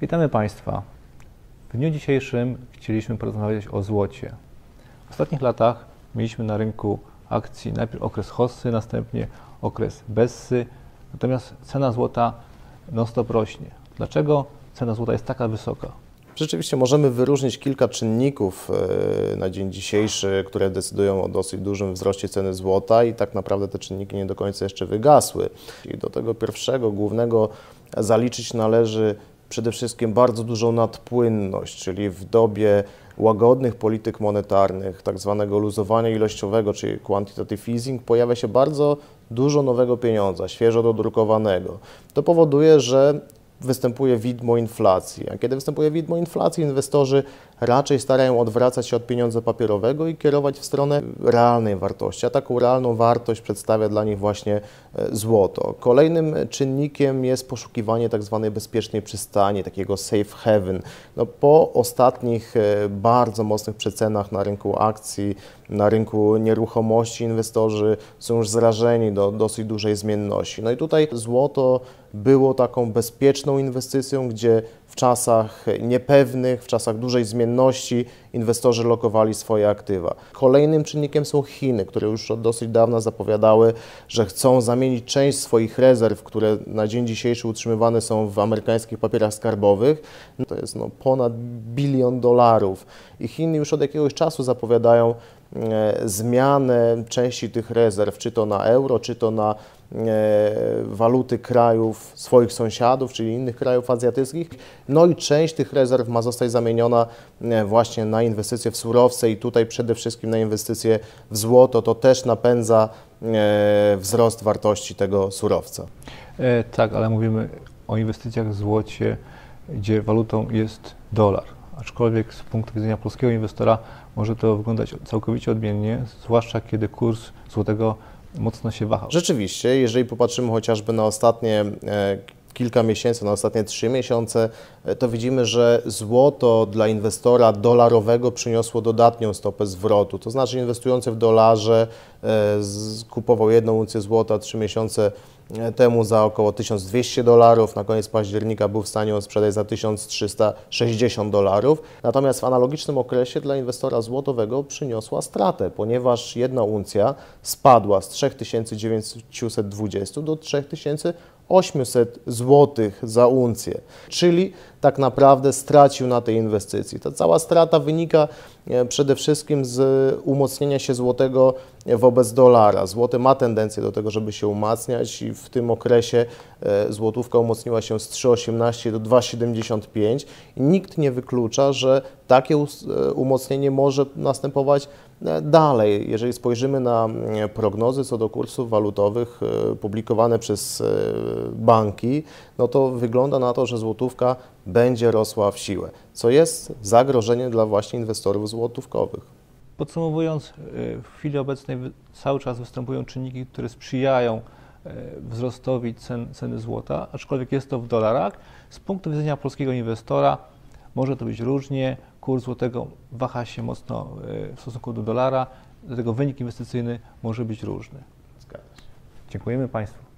Witamy Państwa. W dniu dzisiejszym chcieliśmy porozmawiać o złocie. W ostatnich latach mieliśmy na rynku akcji najpierw okres hossy, następnie okres bessy, natomiast cena złota non-stop rośnie. Dlaczego cena złota jest taka wysoka? Rzeczywiście możemy wyróżnić kilka czynników e, na dzień dzisiejszy, które decydują o dosyć dużym wzroście ceny złota i tak naprawdę te czynniki nie do końca jeszcze wygasły. I do tego pierwszego, głównego zaliczyć należy przede wszystkim bardzo dużą nadpłynność, czyli w dobie łagodnych polityk monetarnych, tak zwanego luzowania ilościowego, czyli quantitative easing, pojawia się bardzo dużo nowego pieniądza, świeżo dodrukowanego. To powoduje, że występuje widmo inflacji. A kiedy występuje widmo inflacji, inwestorzy raczej starają odwracać się od pieniądza papierowego i kierować w stronę realnej wartości, a taką realną wartość przedstawia dla nich właśnie e, złoto. Kolejnym czynnikiem jest poszukiwanie tak zwanej bezpiecznej przystani, takiego safe haven. No, po ostatnich e, bardzo mocnych przecenach na rynku akcji, na rynku nieruchomości inwestorzy są już zrażeni do dosyć dużej zmienności. No i tutaj złoto było taką bezpieczną inwestycją, gdzie w czasach niepewnych, w czasach dużej zmienności inwestorzy lokowali swoje aktywa. Kolejnym czynnikiem są Chiny, które już od dosyć dawna zapowiadały, że chcą zamienić część swoich rezerw, które na dzień dzisiejszy utrzymywane są w amerykańskich papierach skarbowych. To jest no ponad bilion dolarów. I Chiny już od jakiegoś czasu zapowiadają e, zmianę części tych rezerw, czy to na euro, czy to na waluty krajów swoich sąsiadów, czyli innych krajów azjatyckich. No i część tych rezerw ma zostać zamieniona e, właśnie na inwestycje w surowce i tutaj przede wszystkim na inwestycje w złoto. To też napędza e, wzrost wartości tego surowca. E, tak, ale mówimy o inwestycjach w złocie, gdzie walutą jest dolar. Aczkolwiek z punktu widzenia polskiego inwestora może to wyglądać całkowicie odmiennie, zwłaszcza kiedy kurs złotego mocno się wahał. Rzeczywiście, jeżeli popatrzymy chociażby na ostatnie e, kilka miesięcy, na ostatnie trzy miesiące, e, to widzimy, że złoto dla inwestora dolarowego przyniosło dodatnią stopę zwrotu. To znaczy inwestujący w dolarze e, kupował jedną uncję złota trzy miesiące temu za około 1200 dolarów, na koniec października był w stanie ją sprzedać za 1360 dolarów. Natomiast w analogicznym okresie dla inwestora złotowego przyniosła stratę, ponieważ jedna uncja spadła z 3920 do 3000 800 zł za uncję, czyli tak naprawdę stracił na tej inwestycji. Ta cała strata wynika e, przede wszystkim z umocnienia się złotego wobec dolara. Złoty ma tendencję do tego, żeby się umacniać i w tym okresie e, złotówka umocniła się z 3,18 do 2,75 i nikt nie wyklucza, że takie e, umocnienie może następować dalej. Jeżeli spojrzymy na prognozy co do kursów walutowych publikowane przez banki, no to wygląda na to, że złotówka będzie rosła w siłę, co jest zagrożeniem dla właśnie inwestorów złotówkowych. Podsumowując, w chwili obecnej cały czas występują czynniki, które sprzyjają wzrostowi cen, ceny złota, aczkolwiek jest to w dolarach. Z punktu widzenia polskiego inwestora może to być różnie. Kurs złotego waha się mocno y, w stosunku do dolara, dlatego wynik inwestycyjny może być różny. Dziękujemy Państwu.